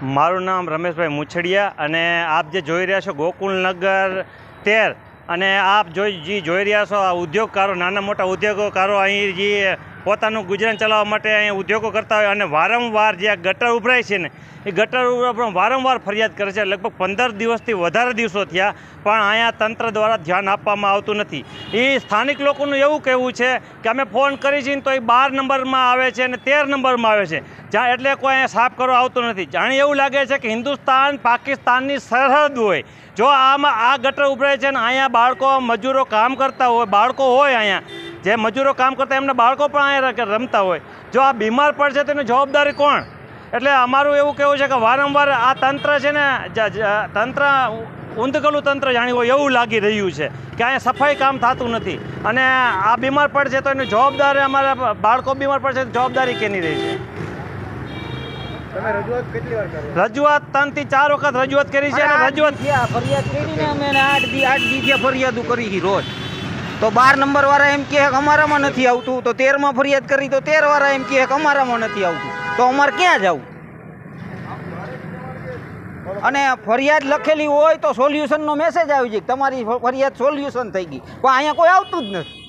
મારું નામ રમેશભાઈ મુછડિયા અને આપ જે જોઈ રહ્યા છો ગોકુલનગર તેર અને આપ જોઈ જે જોઈ રહ્યા છો આ ઉદ્યોગકારો, નાના મોટા ઉદ્યોગકારો, અહીં જે પોતાનું ગુજરાન ચલાવવા માટે અહીંયા ઉદ્યોગો કરતા હોય અને વારંવાર જે ગટર ઉભરાય છે ને, એ ગટર પણ વારંવાર ફરિયાદ કરે છે. લગભગ પંદર દિવસથી વધારે દિવસો થયા, પણ અહીંયા તંત્ર દ્વારા ધ્યાન આપવામાં આવતું નથી. એ સ્થાનિક લોકોનું એવું કહેવું છે કે અમે ફોન કરી છીએ તો એ બાર નંબરમાં આવે છે અને તેર નંબરમાં આવે છે. જ્યાં એટલે કોઈ અહીંયા સાફ કરવા આવતું નથી. જાણે એવું લાગે છે કે હિન્દુસ્તાન પાકિસ્તાનની સરહદ હોય. જો આમાં આ ગટર ઉભરાય છે ને, અહીંયા બાળકો, મજૂરો કામ કરતા હોય, બાળકો હોય અહીંયા જે મજૂરો કામ કરતા એમના બાળકો પણ અહીંયા રમતા હોય. જો આ બીમાર પડશે તો એની જવાબદારી કોણ? એટલે અમારું એવું કહેવું છે કે વારંવાર આ તંત્ર છે ને તંત્ર ઊંધકલું તંત્ર જાણ્યું હોય એવું લાગી રહ્યું છે કે અહીંયા સફાઈ કામ થતું નથી. અને આ બીમાર પડશે તો એની જવાબદારી અમારા બાળકો બીમાર પડશે તો જવાબદારી કેની રહી છે? રજૂઆત ત્રણથી ચાર વખત રજૂઆત કરી છે અને રજૂઆત ફરિયાદ ફરિયાદ કરીને અમે આઠ દી આઠ દી ફરિયાદો કરી રોજ. તો બાર નંબર વાળા એમ કહે અમારામાં નથી આવતું. તો તેરમાં ફરિયાદ કરી તો તેર વાળા એમ કહે અમારામાં નથી આવતું. તો અમારે ક્યાં જવું? અને ફરિયાદ લખેલી હોય તો સોલ્યુશનનો મેસેજ આવી જાય તમારી ફરિયાદ સોલ્યુશન થઈ ગઈ. પણ અહીંયા કોઈ આવતું જ નથી.